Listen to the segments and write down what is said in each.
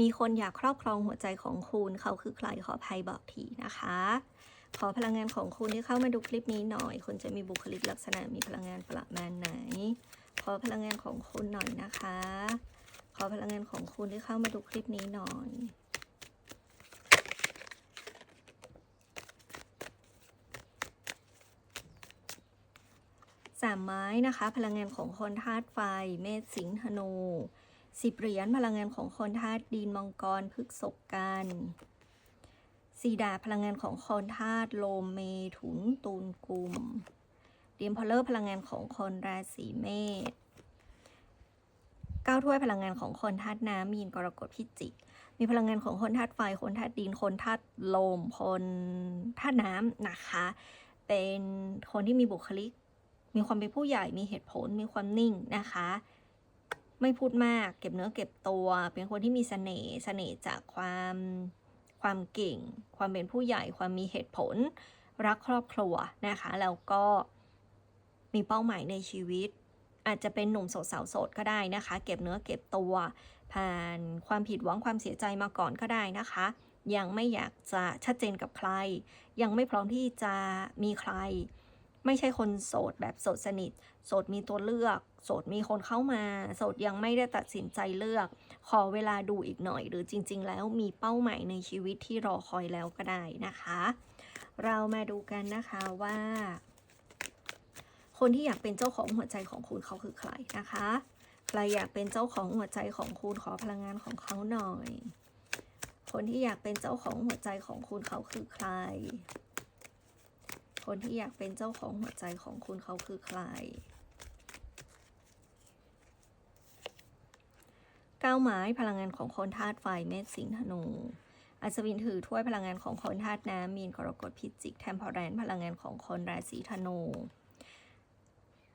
มีคนอยากครอบครองหัวใจของคุณเขาคือใครขอภัยบอกทีนะคะ ขอพลังงานของคุณที่เข้ามาดูคลิปนี้หน่อยคุณจะมีบุคลิกลักษณะมีพลังงานประมาณไหน ขอพลังงานของคุณหน่อยนะคะ ขอพลังงานของคุณที่เข้ามาดูคลิปนี้หน่อยสามไม้นะคะ พลังงานของคนธาตุไฟ เมษสิงห์ธนู สิบเหรียญพลังงานของคนธาตุดินมังกรพฤกษกกันสีดาพลังงานของคนธาตุโลมเมถุนตูนกลุ่มเดียมพอลเลอร์พลังงานของคนราศีเมษเก้าถ้วยพลังงานของคนธาตุน้ำมีนกรกฎพิจิก มีพลังงานของคนธาตุไฟ คนธาตุดิน คนธาตุลม คนธาตุน้ำนะคะ เป็นคนที่มีบุคลิก มีความเป็นผู้ใหญ่ มีเหตุผล มีความนิ่งนะคะ ไม่พูดมาก เก็บเนื้อเก็บตัว เป็นคนที่มีเสน่ห์เสน่ห์จากความความเก่ง ความเป็นผู้ใหญ่ความมีเหตุผล รักครอบครัวนะคะ แล้วก็มีเป้าหมายในชีวิต อาจจะเป็นหนุ่มโสดสาวโสดก็ได้นะคะ เก็บเนื้อเก็บตัว ผ่านความผิดหวังความเสียใจมาก่อนก็ได้นะคะ ยังไม่อยากจะชัดเจนกับใคร ยังไม่พร้อมที่จะมีใคร ไม่ใช่คนโสดแบบโสดสนิท โสดมีตัวเลือก โสดมีคนเข้ามา โสดยังไม่ได้ตัดสินใจเลือก ขอเวลาดูอีกหน่อย หรือจริง ๆ แล้วมีเป้าหมายในชีวิตที่รอคอยแล้วก็ได้นะคะ เรามาดูกันนะคะว่า คนที่อยากเป็นเจ้าของหัวใจของคุณเขาคือใครนะคะ ใครอยากเป็นเจ้าของหัวใจของคุณขอพลังงานของเขาหน่อย คนที่อยากเป็นเจ้าของหัวใจของคุณเขาคือใคร คนที่อยากเป็นเจ้าของหัวใจของคุณเขาคือใครก้าวไม้พลังงานของคนธาตุไฟเมษสิงห์ธนูอัศวินถือถ้วยพลังงานของคนธาตุน้ำมีนกรกฎพิจิกแทมพอแรนพลังงานของคนราศีธนู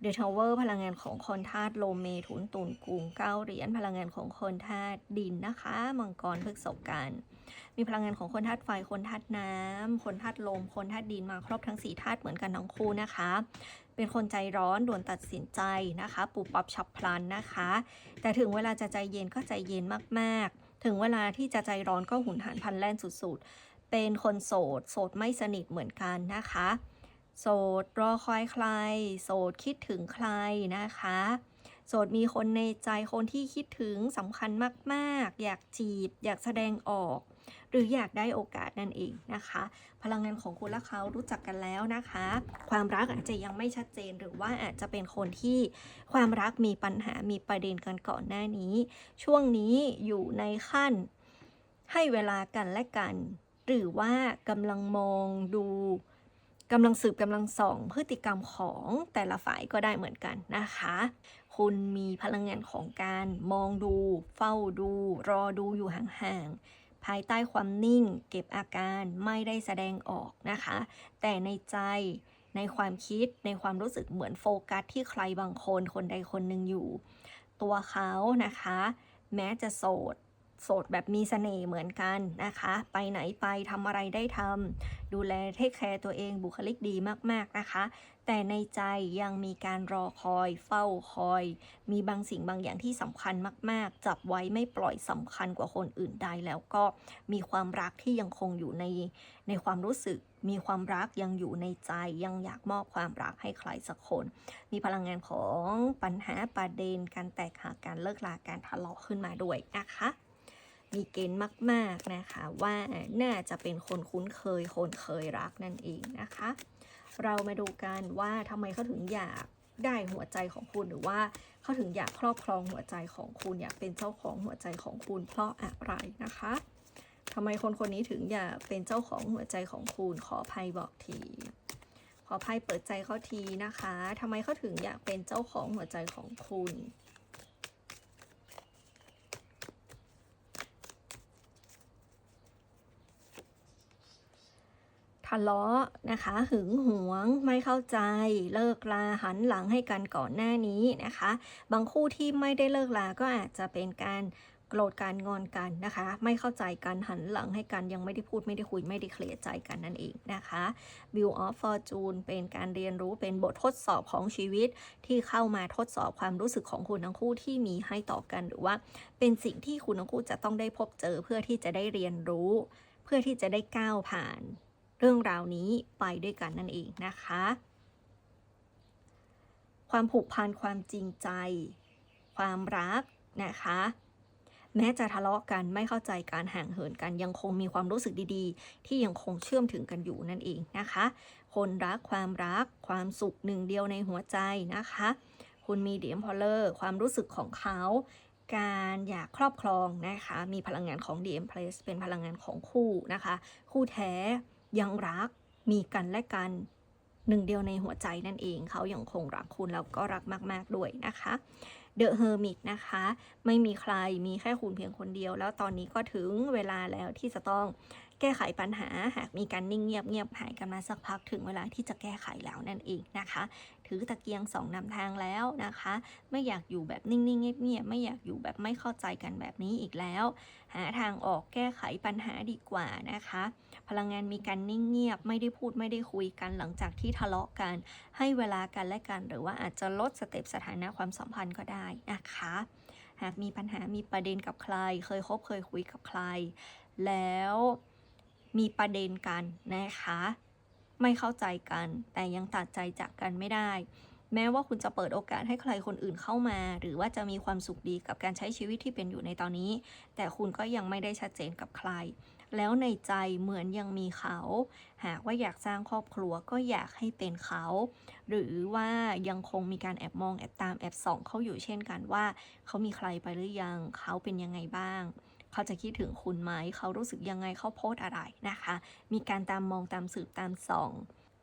เดอะทาวเวอร์พลังงานของคนธาตุโลเมถุนตุลกุมเก้าเหรียญพลังงานของคนธาตุดินนะคะมังกรพฤกษกันมีพลังงานของคนธาตุไฟคนธาตุน้ำคนธาตุลม คนธาตุดินมาครบทั้งสี่ธาตุเหมือนกันทั้งคู่นะคะ เป็นคนใจร้อนด่วนตัดสินใจนะคะปุบปับฉับพลันนะคะ แต่ถึงเวลาจะใจเย็นก็ใจเย็นมากๆ ถึงเวลาที่จะใจร้อนก็หุนหันพันแล่นสุดๆเป็นคนโสด โสดไม่สนิทเหมือนกันนะคะ โสดรอคอยใคร โสดคิดถึงใครนะคะ โสดมีคนในใจคนที่คิดถึงสำคัญมากๆ อยากจีบ อยากแสดงออก หรืออยากได้โอกาสนั่นเองนะคะ พลังงานของคุณและเขารู้จักกันแล้วนะคะ ความรักอาจจะยังไม่ชัดเจนหรือว่าอาจจะเป็นคนที่ความรักมีปัญหามีประเด็นกันก่อนหน้านี้ ช่วงนี้อยู่ในขั้นให้เวลากันและกัน หรือว่ากำลังมองดู กำลังสืบกำลังส่อง พฤติกรรมของแต่ละฝ่ายก็ได้เหมือนกันนะคะ คุณมีพลังงานของการมองดู เฝ้าดู รอดูอยู่ห่างๆ ภายใต้ความนิ่ง เก็บอาการไม่ได้แสดงออกนะคะ แต่ในใจในความคิดในความรู้สึกเหมือนโฟกัสที่ใครบางคนคนใดคนหนึ่งอยู่ ตัวเขานะคะ แม้จะโสด โสดแบบมีเสน่ห์เหมือนกันนะคะ ไปไหนไปทำอะไรได้ทำดูแลเทคแคร์ตัวเองบุคลิกดีมาก ๆ นะคะ แต่ในใจยังมีการรอคอยเฝ้าคอย มีบางสิ่งบางอย่างที่สำคัญมาก ๆ จับไว้ไม่ปล่อยสำคัญกว่าคนอื่นใดแล้วก็มีความรักที่ยังคงอยู่ในในความรู้สึกมีความรักยังอยู่ในใจยังอยากมอบความรักให้ใครสักคน มีพลังงานของปัญหาประเด็นการแตกหักการเลิกลาการทะเลาะขึ้นมาด้วยนะคะ มีเกณฑ์มาก ๆนะคะ ว่าน่าจะเป็นคนคุ้นเคย คนเคยรักนั่นเองนะคะ เรามาดูกันว่าทำไมเขาถึงอยากได้หัวใจของคุณหรือว่าเขาถึงอยากครอบครองหัวใจของคุณอยากเป็นเจ้าของหัวใจของคุณเพราะอะไรนะคะทำไมคนคนนี้ถึงอยากเป็นเจ้าของหัวใจของคุณขออภัยบอกทีขออภัยเปิดใจเขาทีนะคะทำไมเขาถึงอยากเป็นเจ้าของหัวใจของคุณ ทะเลาะนะคะ หึงหวงไม่เข้าใจ เลิกลาหันหลังให้กันก่อนหน้านี้นะคะ บางคู่ที่ไม่ได้เลิกลาก็อาจจะเป็นการโกรธกันงอนกันนะคะ ไม่เข้าใจกันหันหลังให้กันยังไม่ได้พูดไม่ได้คุยไม่ได้เคลียร์ใจกันนั่นเองนะคะ View of Fortune เป็นการเรียนรู้เป็นบททดสอบของชีวิตที่เข้ามาทดสอบความรู้สึกของคุณทั้งคู่ที่มีให้ต่อกันหรือว่า เป็นสิ่งที่คุณทั้งคู่จะต้องได้พบเจอเพื่อที่จะได้เรียนรู้ เพื่อที่จะได้ก้าวผ่าน เรื่องราวนี้ไปด้วยกันนั่นเองนะคะ ความผูกพันความจริงใจ ความรักนะคะ แม้จะทะเลาะกันไม่เข้าใจการห่างเหินกันยังคงมีความรู้สึกดีๆ ที่ยังคงเชื่อมถึงกันอยู่นั่นเองนะคะ คนรักความรักความสุขหนึ่งเดียวในหัวใจนะคะ คุณมีเดียมพอลเลอร์ความรู้สึกของเขาการอยากครอบครองนะคะ มีพลังงานของ DM Place เป็นพลังงานของคู่นะคะ คู่แท้ ยังรักมีกันและกันหนึ่งเดียวในหัวใจนั่นเองเขายังคงรักคุณแล้วก็รักมาก ๆ ด้วยนะคะเดอะเฮอร์มิตนะคะ ไม่มีใครมีแค่คุณเพียงคนเดียว แล้วตอนนี้ก็ถึงเวลาแล้วที่จะต้อง แก้ไขปัญหาหากมีการนิ่งเงียบเงียบหายกันมาสักพักถึงเวลาที่จะแก้ไขแล้วนั่นเองนะคะ ถือตะเกียงสองนำทางแล้วนะคะ ไม่อยากอยู่แบบนิ่งๆเงียบๆไม่อยากอยู่แบบไม่เข้าใจกันแบบนี้อีกแล้ว หาทางออกแก้ไขปัญหาดีกว่านะคะ พลังงานมีการนิ่งเงียบไม่ได้พูดไม่ได้คุยกันหลังจากที่ทะเลาะกัน ให้เวลากันและกัน หรือว่าอาจจะลดสเต็ปสถานะความสัมพันธ์ก็ได้นะคะหากมีปัญหามีประเด็นกับใคร เคยคบเคยคุยกับใคร แล้ว มีประเด็นกันนะคะ ไม่เข้าใจกัน แต่ยังตัดใจจากกันไม่ได้ แม้ว่าคุณจะเปิดโอกาสให้ใครคนอื่นเข้ามา หรือว่าจะมีความสุขดีกับการใช้ชีวิตที่เป็นอยู่ในตอนนี้ แต่คุณก็ยังไม่ได้ชัดเจนกับใคร แล้วในใจเหมือนยังมีเขา หากว่าอยากสร้างครอบครัวก็อยากให้เป็นเขา หรือว่ายังคงมีการแอบมองแอบตามแอบส่องเขาอยู่เช่นกันว่า เขามีใครไปหรือยังเขาเป็นยังไงบ้าง เขาจะคิดถึงคุณไหม เขารู้สึกยังไงเขาโพสอะไรนะคะ มีการตามมองตามสืบตามส่อง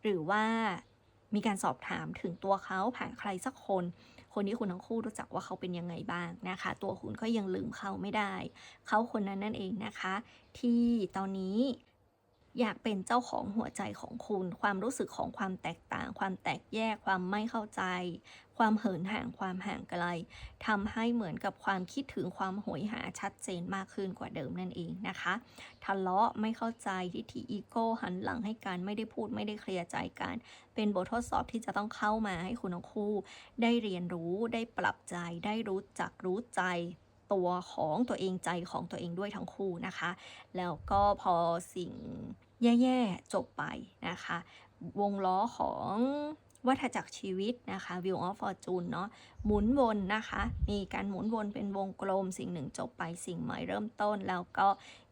หรือว่ามีการสอบถามถึงตัวเขาผ่านใครสักคน คนที่คุณทั้งคู่รู้จักว่าเขาเป็นยังไงบ้างนะคะ ตัวคุณก็ยังลืมเขาไม่ได้ เขาคนนั้นนั่นเองนะคะ ที่ตอนนี้อยากเป็นเจ้าของหัวใจของคุณ ความรู้สึกของความแตกต่าง ความแตกแยก ความไม่เข้าใจ ความเหินห่างความห่างไกลทำให้เหมือนกับความคิดถึงความโหยหาชัดเจนมากขึ้นกว่าเดิมนั่นเองนะคะทะเลาะไม่เข้าใจทิฏฐิอีโก้หันหลังให้กันไม่ได้พูดไม่ได้เคลียร์ใจกัน เป็นบททดสอบที่จะต้องเข้ามาให้คุณทั้งคู่ ได้เรียนรู้ได้ปรับใจได้รู้จักรู้ใจตัวของตัวเองใจของตัวเองด้วยทั้งคู่นะคะ แล้วก็พอสิ่งแย่ ๆ จบไปนะคะ วงล้อของ วัฏจักรชีวิตนะคะ Wheel of Fortune เนาะหมุนวนนะคะ มีการหมุนวนเป็นวงกลม สิ่งหนึ่งจบไปสิ่งใหม่เริ่มต้น แล้วก็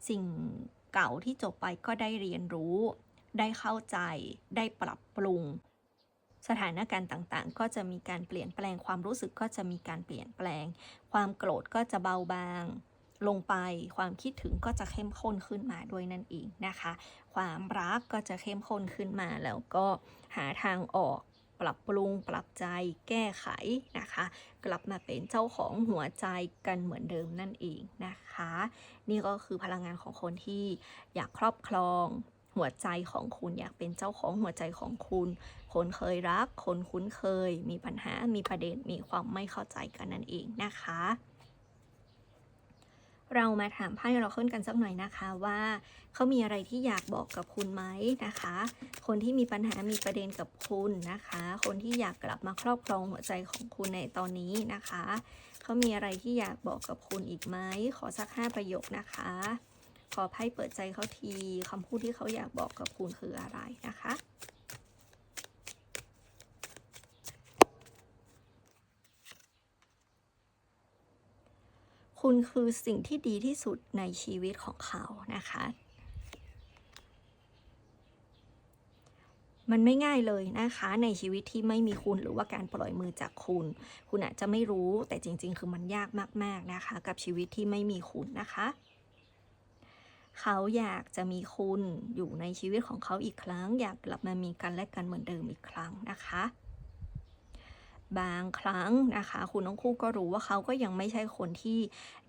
สิ่งเก่าที่จบไปก็ได้เรียนรู้ ได้เข้าใจได้ปรับปรุง สถานการณ์ต่างๆ ก็จะมีการเปลี่ยนแปลงความรู้สึกก็จะมีการเปลี่ยนแปลง ความโกรธก็จะเบาบางลงไปความคิดถึงก็จะเข้มข้นขึ้นมาด้วยนั่นเองนะคะ ความรักก็จะเข้มข้นขึ้นมาแล้วก็หาทางออก ปรับปรุงปรับใจแก้ไขนะคะ กลับมาเป็นเจ้าของหัวใจกันเหมือนเดิมนั่นเองนะคะ นี่ก็คือพลังงานของคนที่อยากครอบครองหัวใจของคุณอยากเป็นเจ้าของหัวใจของคุณ คนเคยรัก คนคุ้นเคย มีปัญหามีประเด็นมีความไม่เข้าใจกันนั่นเองนะคะ เรามาถามไพ่เราขึ้นกันสักหน่อยนะคะว่าเขามีอะไรที่อยากบอกกับคุณไหมนะคะ คนที่มีปัญหามีประเด็นกับคุณนะคะ คนที่อยากกลับมาครอบครองหัวใจของคุณในตอนนี้นะคะเขามีอะไรที่อยากบอกกับคุณอีกไหมขอสักห้าประโยคนะคะ ขอไพ่เปิดใจเขาทีคำพูดที่เขาอยากบอกกับคุณคืออะไรนะคะ คุณคือสิ่งที่ดีที่สุดในชีวิตของเขานะคะ มันไม่ง่ายเลยนะคะ ในชีวิตที่ไม่มีคุณหรือว่าการปล่อยมือจากคุณ คุณอาจจะไม่รู้แต่จริง ๆ คือมันยากมาก ๆนะคะ กับชีวิตที่ไม่มีคุณนะคะเขาอยากจะมีคุณอยู่ในชีวิตของเขาอีกครั้ง อยากกลับมามีกันและกันเหมือนเดิมอีกครั้งนะคะ บางครั้งนะคะ คุณทั้งคู่ก็รู้ว่าเขาก็ยังไม่ใช่คนที่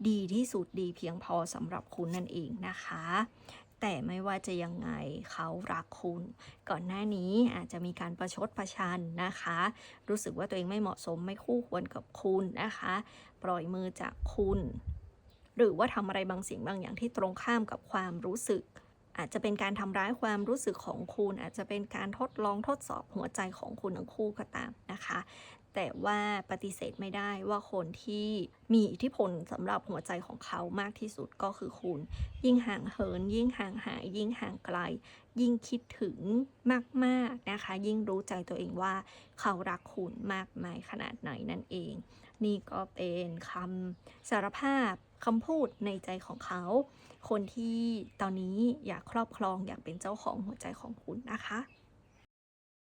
ดีที่สุดดีเพียงพอสำหรับคุณนั่นเองนะคะ แต่ไม่ว่าจะยังไงเขารักคุณ ก่อนหน้านี้อาจจะมีการประชดประชันนะคะ รู้สึกว่าตัวเองไม่เหมาะสมไม่คู่ควรกับคุณนะคะ ปล่อยมือจากคุณ หรือว่าทำอะไรบางสิ่งบางอย่างที่ตรงข้ามกับความรู้สึกอาจจะเป็นการทำร้ายความรู้สึกของคุณ อาจจะเป็นการทดลองทดสอบหัวใจของคุณทั้งคู่ก็ตามนะคะ แต่ว่าปฏิเสธไม่ได้ว่าคนที่มีอิทธิพลสำหรับหัวใจของเขามากที่สุดก็คือคุณ ยิ่งห่างเหิน ยิ่งห่างหาย ยิ่งห่างไกล ยิ่งคิดถึงมาก ๆ นะคะ ยิ่งรู้ใจตัวเองว่าเขารักคุณมากมายขนาดไหนนั่นเอง นี่ก็เป็นคำสารภาพคำพูดในใจของเขา คนที่ตอนนี้อยากครอบครองอยากเป็นเจ้าของหัวใจของคุณนะคะ